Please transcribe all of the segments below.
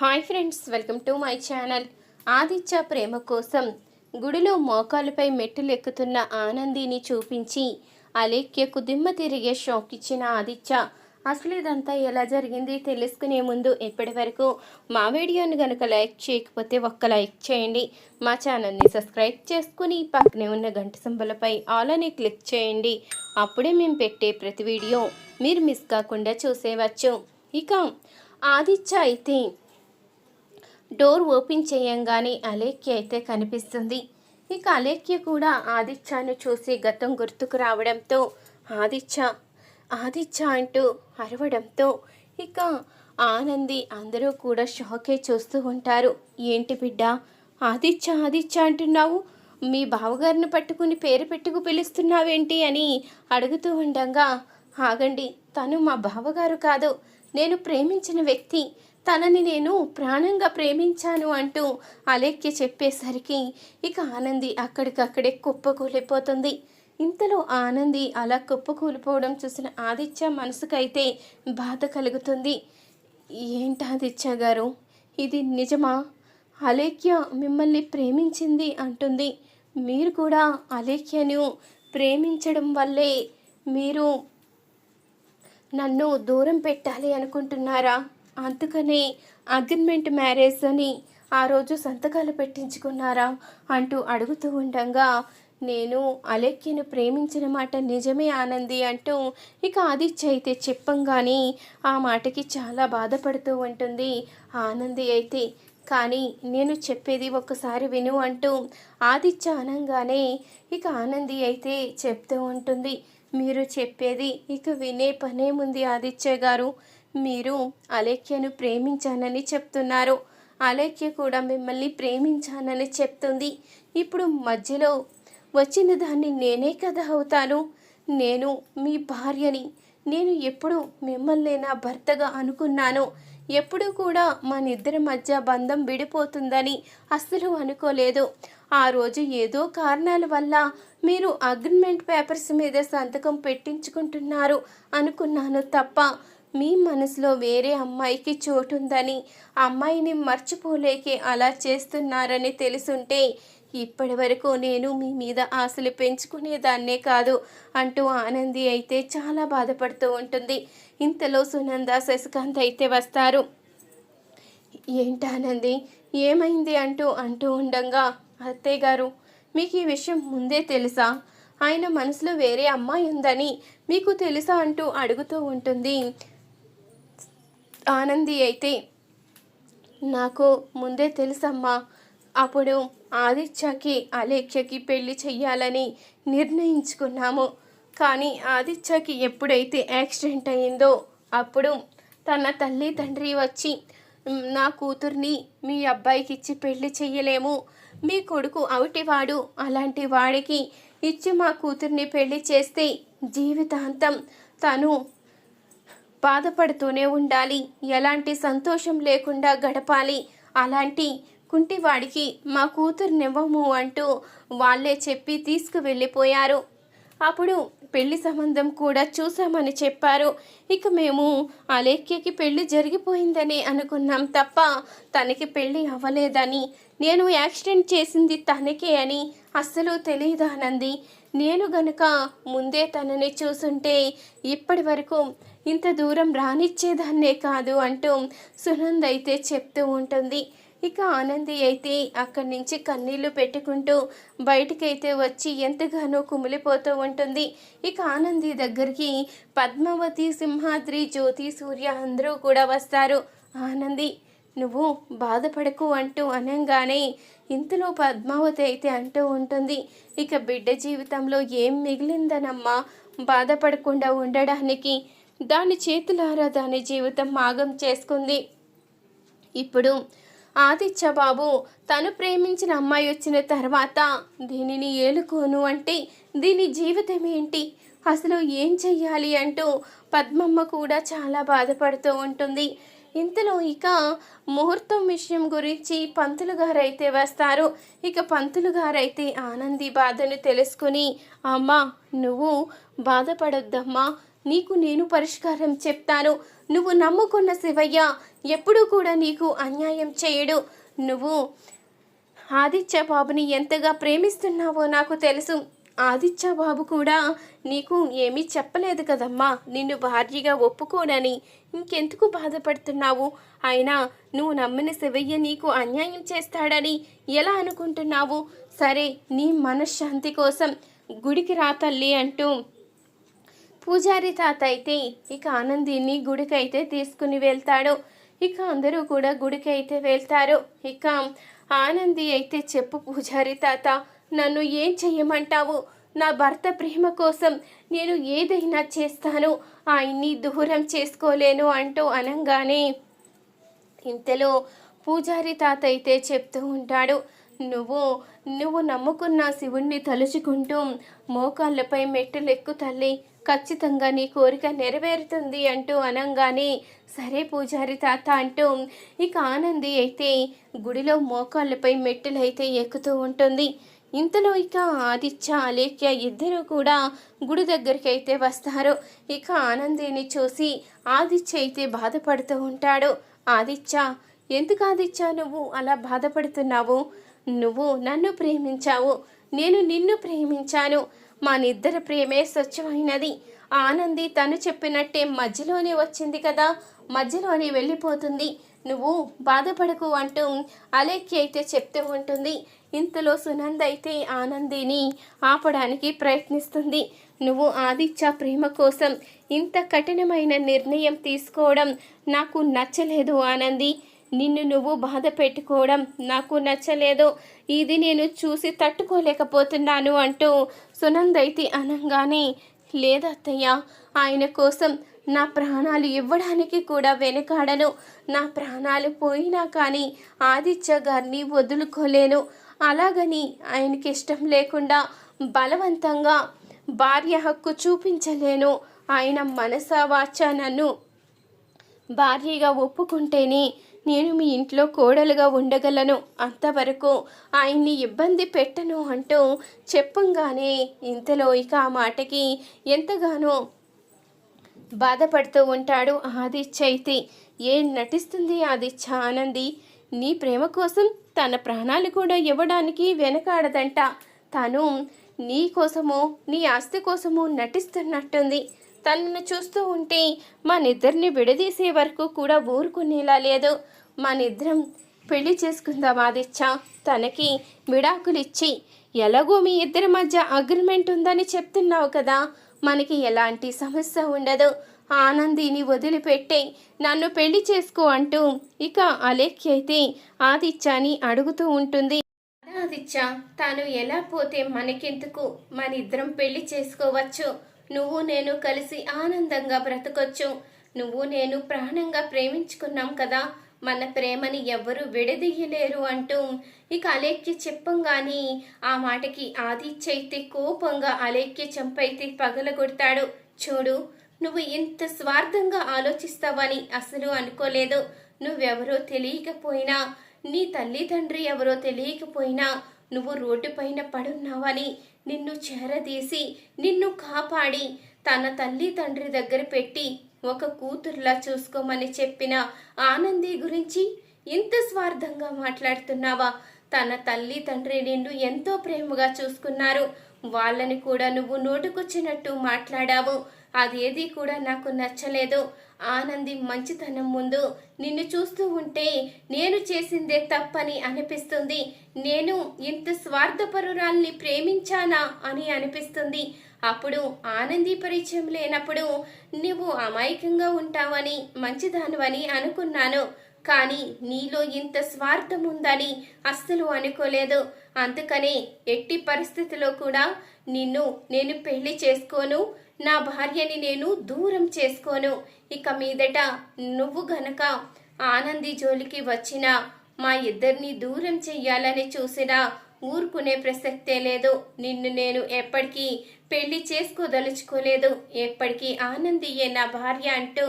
Hi friends welcome to my channel Aditya ప్రేమ కోసం గుడిలో మోకాలుపై మెట్టులు ఎక్కుతున్న ఆనందిని చూపించి అలేఖ్యకు దిమ్మ తిరిగే షాక్ ఇచ్చిన ఆదిత్య అసలు ఇదంతా ఎలా జరిగింది? తెలుసుకునే ముందు ఇప్పటి వరకు మా వీడియోని కనుక లైక్ చేయకపోతే ఒక్క లైక్ చేయండి. మా ఛానల్ని సబ్స్క్రైబ్ చేసుకుని పక్కనే ఉన్న గంట సింబలపై ఆల్ అని క్లిక్ చేయండి. అప్పుడే మేము పెట్టే ప్రతి వీడియో మీరు మిస్ కాకుండా చూసేవచ్చు. ఇక ఆదిత్య అయితే డోర్ ఓపెన్ చేయంగానే అలేఖ్య అయితే కనిపిస్తుంది. ఇక అలేఖ్య కూడా ఆదిత్యను చూసి గతం గుర్తుకు రావడంతో ఆదిత్య ఆదిత్య అంటూ అరవడంతో ఇక ఆనంది అందరూ కూడా షాకే చూస్తూ ఉంటారు. ఏంటి బిడ్డ ఆదిత్య ఆదిత్య అంటున్నావు? మీ బావగారిని పట్టుకుని పేరు పెట్టుకు పిలుస్తున్నావేంటి? అని అడుగుతూ ఉండగా ఆగండి తను మా బావగారు కాదు. నేను ప్రేమించిన వ్యక్తి. తనని నేను ప్రాణంగా ప్రేమించాను అంటూ అలేఖ్య చెప్పేసరికి ఇక ఆనంది అక్కడికక్కడే కుప్పకూలిపోతుంది. ఇంతలో ఆనంది అలా కుప్పకూలిపోవడం చూసిన ఆదిత్య మనసుకైతే బాధ కలుగుతుంది. ఏంటి ఆదిత్య గారు? ఇది నిజమా? అలేఖ్య మిమ్మల్ని ప్రేమించింది అంటుంది. మీరు కూడా అలేఖ్యను ప్రేమించడం వల్లే మీరు నన్ను దూరం పెట్టాలి అనుకుంటున్నారా? అందుకనే అగ్రిమెంట్ మ్యారేజ్ అని ఆ రోజు సంతకాలు పెట్టించుకున్నారా? అంటూ అడుగుతూ ఉండగా నేను అలెక్యను ప్రేమించిన మాట నిజమే ఆనంది అంటూ ఇక ఆదిత్య అయితే చెప్పంగానే ఆ మాటకి చాలా బాధపడుతూ ఉంటుంది. ఆనంది అయితే కానీ నేను చెప్పేది ఒక్కసారి విను అంటూ ఆదిత్య అనంగానే ఇక ఆనంది అయితే చెప్తూ ఉంటుంది. మీరు చెప్పేది ఇక వినే పనేముంది ఆదిత్య గారు. మీరు అలేఖ్యను ప్రేమించానని చెప్తున్నారు. అలేఖ్య కూడా మిమ్మల్ని ప్రేమించానని చెప్తుంది. ఇప్పుడు మధ్యలో వచ్చిన దాన్ని నేనే కదా అవుతాను? నేను మీ భార్యని. నేను ఎప్పుడు మిమ్మల్ని నా భర్తగా అనుకున్నాను ఎప్పుడూ కూడా మన ఇద్దరి మధ్య బంధం విడిపోతుందని అస్సలు అనుకోలేదు. ఆ రోజు ఏదో కారణాల వల్ల మీరు అగ్రిమెంట్ పేపర్స్ మీద సంతకం పెట్టించుకుంటున్నారు అనుకున్నాను తప్ప మీ మనసులో వేరే అమ్మాయికి చోటుందని అమ్మాయిని మర్చిపోలేకే అలా చేస్తున్నారని తెలుసుంటే ఇప్పటి వరకు నేను మీ మీద ఆశలు పెంచుకునేదాన్నే కాదు అంటూ ఆనంది అయితే చాలా బాధపడుతూ ఉంటుంది. ఇంతలో సునంద శశికాంత్ అయితే వస్తారు. ఏంటానంది ఏమైంది అంటూ అంటూ ఉండగా అత్తయ్య గారు మీకు ఈ విషయం ముందే తెలుసా? ఆయన మనసులో వేరే అమ్మాయి ఉందని మీకు తెలుసా అంటూ అడుగుతూ ఉంటుంది. ఆనంది అయితే నాకు ముందే తెలుసమ్మా అప్పుడు ఆదిత్యకి అలేఖ్యకి పెళ్ళి చెయ్యాలని నిర్ణయించుకున్నాము. కానీ ఆదిత్యకి ఎప్పుడైతే యాక్సిడెంట్ అయిందో అప్పుడు తన తల్లి తండ్రి వచ్చి నా కూతుర్ని మీ అబ్బాయికి ఇచ్చి పెళ్ళి చెయ్యలేము. మీ కొడుకు అవిటివాడు. అలాంటి వాడికి ఇచ్చి మా కూతుర్ని పెళ్ళి చేస్తే జీవితాంతం తను బాధపడుతూనే ఉండాలి. ఎలాంటి సంతోషం లేకుండా గడపాలి. అలాంటి కుంటివాడికి మా కూతురునివ్వము అంటూ వాళ్ళే చెప్పి తీసుకువెళ్ళిపోయారు. అప్పుడు పెళ్ళి సంబంధం కూడా చూసామని చెప్పారు. ఇక మేము అలేఖ్యకి పెళ్ళి జరిగిపోయిందని అనుకున్నాం తప్ప తనకి పెళ్ళి అవ్వలేదని. నేను యాక్సిడెంట్ చేసింది తనకే అని అస్సలు తెలియదానంది నేను గనుక ముందే తనని చూసుంటే ఇప్పటి వరకు ఇంత దూరం రానిచ్చేదాన్నే కాదు అంటూ సునంద్ అయితే చెప్తూ ఉంటుంది. ఇక ఆనంది అయితే అక్కడి నుంచి కన్నీళ్ళు పెట్టుకుంటూ బయటికైతే వచ్చి ఎంతగానో కుమిలిపోతూ ఉంటుంది. ఇక ఆనంది దగ్గరికి పద్మావతి సింహాద్రి జ్యోతి సూర్య అందరూ కూడా వస్తారు. ఆనంది నువ్వు బాధపడకు అంటూ అనగానే ఇంతలో పద్మావతి అయితే అంటూ ఉంటుంది. ఇక బిడ్డ జీవితంలో ఏం మిగిలిందనమ్మా? బాధపడకుండా ఉండడానికి దాని చేతులారా దాని జీవితం మాగం చేసుకుంది. ఇప్పుడు ఆదిత్య బాబు తను ప్రేమించిన అమ్మాయి వచ్చిన తర్వాత దీనిని ఏలుకోను అంటే దీని జీవితం ఏంటి? అసలు ఏం చెయ్యాలి అంటూ పద్మమ్మ కూడా చాలా బాధపడుతూ ఉంటుంది. ఇంతలో ఇక ముహూర్తం విషయం గురించి పంతులు గారైతే వస్తారు. ఇక పంతులు గారైతే ఆనంది బాధను తెలుసుకుని అమ్మా నువ్వు బాధపడొద్దమ్మా. నీకు నేను పరిష్కారం చెప్తాను. నువ్వు నమ్ముకున్న శివయ్య ఎప్పుడూ కూడా నీకు అన్యాయం చేయడు. నువ్వు ఆదిత్య బాబుని ఎంతగా ప్రేమిస్తున్నావో నాకు తెలుసు. ఆదిత్య బాబు కూడా నీకు ఏమీ చెప్పలేదు కదమ్మా. నిన్ను భార్యగా ఒప్పుకోనని ఇంకెందుకు బాధపడుతున్నావు? అయినా నువ్వు నమ్మిన శివయ్య నీకు అన్యాయం చేస్తాడని ఎలా అనుకుంటున్నావు? సరే నీ మనశ్శాంతి కోసం గుడికి రా తల్లి అంటూ పూజారి తాత అయితే ఇక ఆనందిని గుడికైతే తీసుకుని వెళ్తాడు. ఇక అందరూ కూడా గుడికి అయితే వెళ్తారు. ఇక ఆనంది అయితే చెప్పు పూజారి తాత నన్ను ఏం చెయ్యమంటావు? నా భర్త ప్రేమ కోసం నేను ఏదైనా చేస్తాను. ఆయన్ని దూరం చేసుకోలేను అంటూ అనగానే ఇంతలో పూజారి తాత అయితే చెప్తూ ఉంటాడు. నువ్వు నువ్వు నమ్ముకున్న శివుణ్ణి తలుచుకుంటూ మోకాళ్ళపై మెట్టులెక్కు తల్లి. ఖచ్చితంగా నీ కోరిక నెరవేరుతుంది అంటూ అనంగానే సరే పూజారి తాత అంటూ ఇక ఆనంది అయితే గుడిలో మోకాళ్ళపై మెట్టులైతే అయితే ఎక్కుతూ ఉంటుంది. ఇంతలో ఇక ఆదిత్య అలేఖ్య ఇద్దరూ కూడా గుడి దగ్గరికి అయితే వస్తారు. ఇక ఆనందిని చూసి ఆదిత్య అయితే బాధపడుతూ ఉంటాడు. ఆదిత్య ఎందుకు ఆదిత్య నువ్వు అలా బాధపడుతున్నావు? నువ్వు నన్ను ప్రేమించావు. నేను నిన్ను ప్రేమించాను. మా నిద్దరి ప్రేమే స్వచ్ఛమైనది. ఆనంది తను చెప్పినట్టే మధ్యలోనే వచ్చింది కదా మధ్యలోనే వెళ్ళిపోతుంది. నువ్వు బాధపడకు అంటూ అలేఖ్య అయితే చెప్తూ ఉంటుంది. ఇంతలో సునంద అయితే ఆనందిని ఆపడానికి ప్రయత్నిస్తుంది. నువ్వు ఆదిత్య ప్రేమ కోసం ఇంత కఠినమైన నిర్ణయం తీసుకోవడం నాకు నచ్చలేదు ఆనంది. నిన్ను నువ్వు బాధ పెట్టుకోవడం నాకు నచ్చలేదు. ఇది నేను చూసి తట్టుకోలేకపోతున్నాను అంటూ సునందైతి అనంగానే లేదత్తయ్య ఆయన కోసం నా ప్రాణాలు ఇవ్వడానికి కూడా వెనకాడను. నా ప్రాణాలు పోయినా కానీ ఆదిత్య గారిని వదులుకోలేను. అలాగని ఆయనకి ఇష్టం లేకుండా బలవంతంగా భార్య హక్కు చూపించలేను. ఆయన మనస వాచ నన్ను భార్యగా ఒప్పుకుంటేనే నేను మీ ఇంట్లో కోడలుగా ఉండగలను అంతవరకు ఆయన్ని ఇబ్బంది పెట్టను అంటూ చెప్పంగానే ఇంతలో ఇక ఆ మాటకి ఎంతగానో బాధపడుతూ ఉంటాడు ఆదిత్య అయితే ఏం నటిస్తుంది ఆదిత్య ఆనంది నీ ప్రేమ కోసం తన ప్రాణాలు కూడా ఇవ్వడానికి వెనకాడదంట. తను నీ కోసమో నీ ఆస్తి కోసము నటిస్తున్నట్టుంది. తనను చూస్తూ ఉంటే మనిద్దరిని విడదీసే వరకు కూడా ఊరుకునేలా లేదు. మనిద్దరం పెళ్ళి చేసుకుందాం ఆదిత్య. తనకి విడాకులిచ్చి ఎలాగో మీ ఇద్దరి మధ్య అగ్రిమెంట్ ఉందని చెప్తున్నావు కదా మనకి ఎలాంటి సమస్య ఉండదు. ఆనందిని వదిలిపెట్టే నన్ను పెళ్ళి చేసుకో అంటూ ఇక అలేఖ్య అయితే ఆదిత్యాని అడుగుతూ ఉంటుంది. ఆదిత్య తాను ఎలా పోతే మనకెందుకు? మన ఇద్దరం పెళ్ళి చేసుకోవచ్చు. నువ్వు నేను కలిసి ఆనందంగా బ్రతకొచ్చు. నువ్వు నేను ప్రాణంగా ప్రేమించుకున్నాం కదా. మన ప్రేమని ఎవ్వరూ విడదీయలేరు అంటూ ఇక అలేఖ్య చెప్పంగాని ఆ మాటకి ఆదిత్య కోపంగా అలేఖ్య చంపైతే పగలగొడతాడు. చూడు నువ్వు ఇంత స్వార్థంగా ఆలోచిస్తావని అసలు అనుకోలేదు. నువ్వెవరో తెలియకపోయినా నీ తల్లిదండ్రి ఎవరో తెలియకపోయినా నువ్వు రోడ్డుపైన పడున్నావని నిన్ను చేరదీసి నిన్ను కాపాడి తన తల్లి తండ్రి దగ్గర పెట్టి ఒక కూతురులా చూసుకోమని చెప్పిన ఆనంది గురించి ఇంత స్వార్థంగా మాట్లాడుతున్నావా? తన తల్లి తండ్రి నిన్ను ఎంతో ప్రేమగా చూసుకున్నారు. వాళ్ళని కూడా నువ్వు నోటుకొచ్చినట్టు మాట్లాడావు. అదేది కూడా నాకు నచ్చలేదు. ఆనంది మంచితనం ముందు నిన్ను చూస్తూ ఉంటే నేను చేసిందే తప్పని అనిపిస్తుంది. నేను ఇంత స్వార్థపరురాల్ని ప్రేమించానా అని అనిపిస్తుంది. అప్పుడు ఆనంది పరిచయం లేనప్పుడు నువ్వు అమాయకంగా ఉంటావని మంచిదానివని అనుకున్నాను. కానీ నీలో ఇంత స్వార్థం ఉందని అస్సలు అనుకోలేదు. అందుకనే ఎట్టి పరిస్థితిలో కూడా నిన్ను నేను పెళ్ళి చేసుకోను నా భార్యని నేను దూరం చేసుకోను. ఇక మీదట నువ్వు గనక ఆనంది జోలికి వచ్చినా మా ఇద్దరిని దూరం చెయ్యాలని చూసినా ఊరుకునే ప్రసక్తే లేదు. నిన్ను నేను ఎప్పటికీ పెళ్ళి చేసుకోదలుచుకోలేదు. ఎప్పటికీ ఆనందియే నా భార్య అంటూ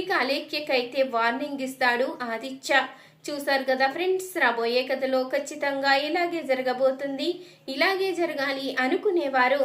ఇక అలేఖ్యకైతే వార్నింగ్ ఇస్తాడు ఆదిత్య. చూశారు కదా ఫ్రెండ్స్ రాబోయే కథలో ఖచ్చితంగా ఇలాగే జరగబోతుంది. ఇలాగే జరగాలి అనుకునేవారు.